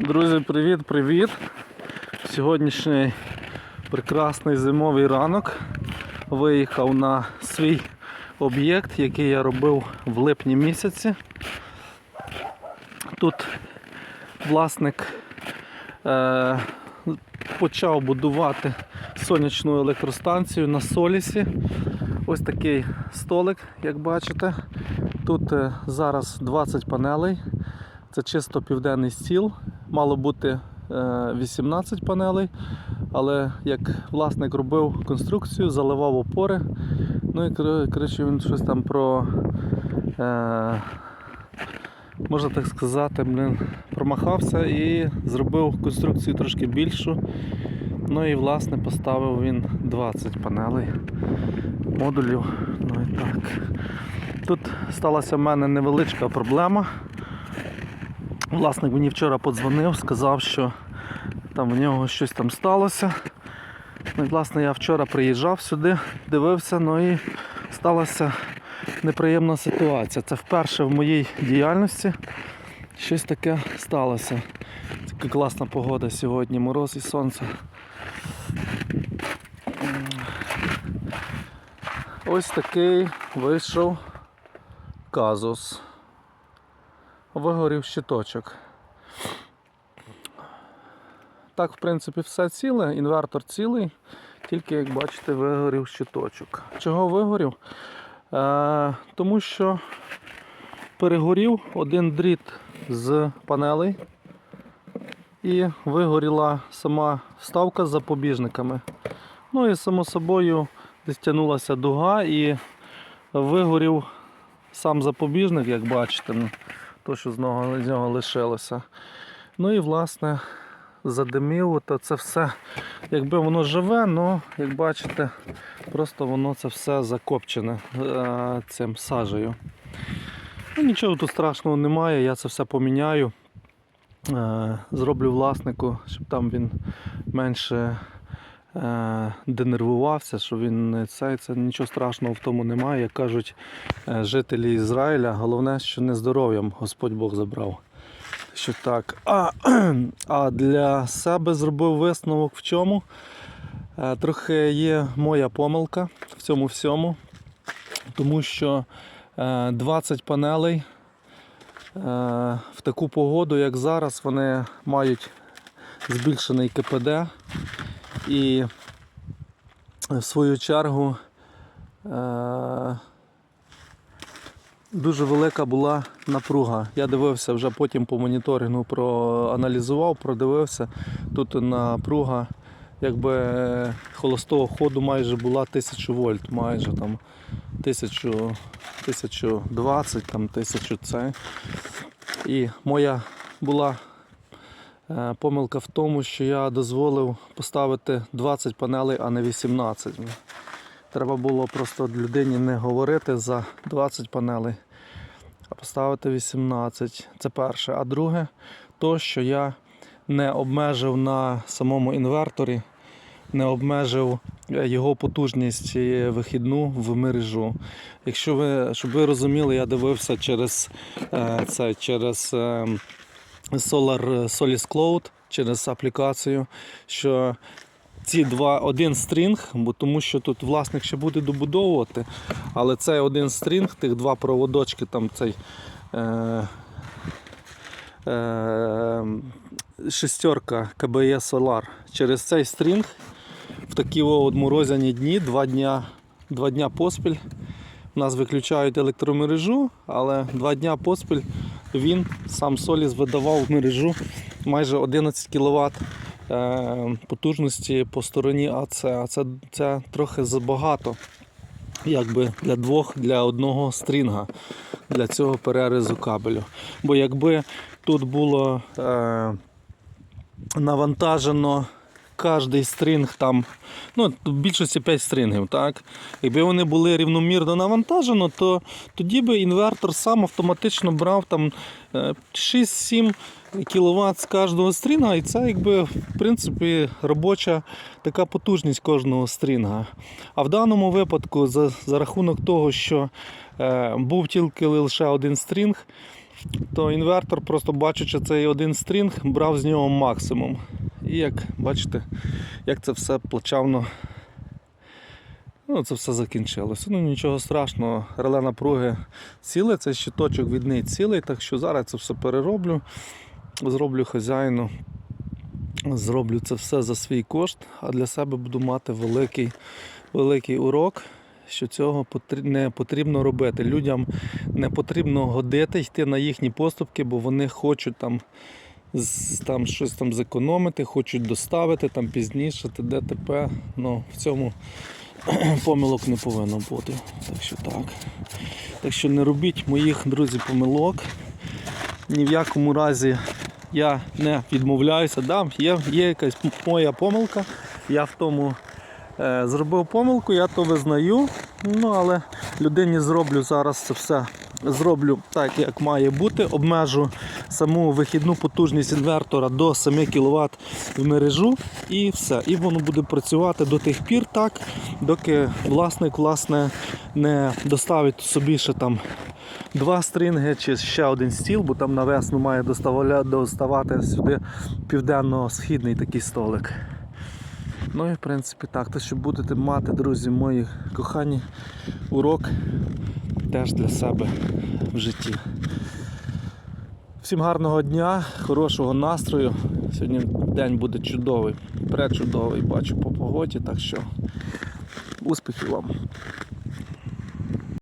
Друзі, привіт-привіт! Сьогоднішній прекрасний зимовий ранок. Виїхав на свій об'єкт, який я робив в липні місяці. Тут власник е, почав будувати сонячну електростанцію на Солісі. Ось такий столик, як бачите. Тут е, зараз 20 панелей. Це чисто південний стіл. Мало бути е, 18 панелей, але як власник робив конструкцію, заливав опори. Ну і кор- коротше він щось там про, е, можна так сказати, блин, промахався і зробив конструкцію трошки більшу. Ну і власне поставив він 20 панелей модулів. Ну і так. Тут сталася в мене невеличка проблема. Власник мені вчора подзвонив, сказав, що там в нього щось там сталося. Ну, і, власне, я вчора приїжджав сюди, дивився, ну і сталася неприємна ситуація. Це вперше в моїй діяльності щось таке сталося. Така класна погода сьогодні, мороз і сонце. Ось такий вийшов казус. Вигорів щиточок. Так, в принципі, все ціле, інвертор цілий, тільки, як бачите, вигорів щиточок. Чого вигорів? Е, тому що перегорів один дріт з панелей і вигоріла сама вставка з запобіжниками. Ну і само собою десь тягнулася дуга і вигорів сам запобіжник, як бачите, то, що з нього, з нього лишилося. Ну і власне задимів, то це все, якби воно живе, але як бачите, просто воно це все закопчене е, цим сажею. Ну, нічого тут страшного немає, я це все поміняю. Е, зроблю власнику, щоб там він менше е, денервувався, що він цей, це нічого страшного в тому немає. Як кажуть е, жителі Ізраїля, головне, що не здоров'ям Господь Бог забрав. Що так. А, а для себе зробив висновок в чому? Е, Трохи є моя помилка в цьому всьому, тому що е, 20 панелей в таку погоду, як зараз, вони мають збільшений КПД і в свою чергу е, дуже велика була напруга. Я дивився вже потім по моніторингу, проаналізував, продивився. Тут напруга якби е, холостого ходу майже була 1000 вольт, майже там 1000, 1020, там 1000 це. І моя була е, помилка в тому, що я дозволив поставити 20 панелей, а не 18. Треба було просто людині не говорити за 20 панелей, а поставити 18. Це перше. А друге, то, що я не обмежив на самому інверторі, не обмежив е, його потужність е, вихідну в мережу. Якщо ви, щоб ви розуміли, я дивився через е, це, через е, Solar Solis Cloud, через аплікацію, що ці два один стрінг, бо тому що тут власник ще буде добудовувати, але цей один стрінг, тих два проводочки, там цей е, е, шестерка КБЄ Solar, через цей стрінг в такі от морозяні дні, два дня, два дня поспіль. У нас виключають електромережу, але два дня поспіль він сам Соліс видавав мережу майже 11 кВт е, потужності по стороні АЦ. А це, це трохи забагато. Якби для двох, для одного стрінга для цього перерізу кабелю. Бо якби тут було е, навантажено кожний стрінг там, ну, в більшості 5 стрингів, так? Якби вони були рівномірно навантажено, то тоді би інвертор сам автоматично брав там е, 6-7 кВт з кожного стрінга, і це якби в принципі робоча така потужність кожного стрінга. А в даному випадку, за, за рахунок того, що е, був тільки лише один стрінг, то інвертор, просто бачучи цей один стрінг, брав з нього максимум. І як бачите, як це все плачевно. Ну, це все закінчилося. Ну нічого страшного, реле напруги ціле, цей щиточок від неї цілий, так що зараз це все перероблю, зроблю хазяїну, зроблю це все за свій кошт, а для себе буду мати великий, великий урок, що цього не потрібно робити. Людям не потрібно годити, йти на їхні поступки, бо вони хочуть там, там щось там зекономити, хочуть доставити там пізніше, т.д. т.п. Ну, в цьому помилок не повинно бути. Так що так. Так що не робіть моїх друзі помилок. Ні в якому разі я не відмовляюся. Да, є, є якась моя помилка. Я в тому е, зробив помилку, я то визнаю. Ну, але людині зроблю зараз це все. Зроблю так, як має бути. Обмежу саму вихідну потужність інвертора до 7 кВт в мережу і все. І воно буде працювати до тих пір так, доки власник власне не доставить собі ще там два стрінги чи ще один стіл, бо там на весну має доставати сюди південно-східний такий столик. Ну і в принципі так. То що будете мати, друзі мої кохані, урок теж для себе в житті. Всім гарного дня, хорошого настрою. Сьогодні день буде чудовий, пречудовий, бачу по погоді, так що успіхів вам.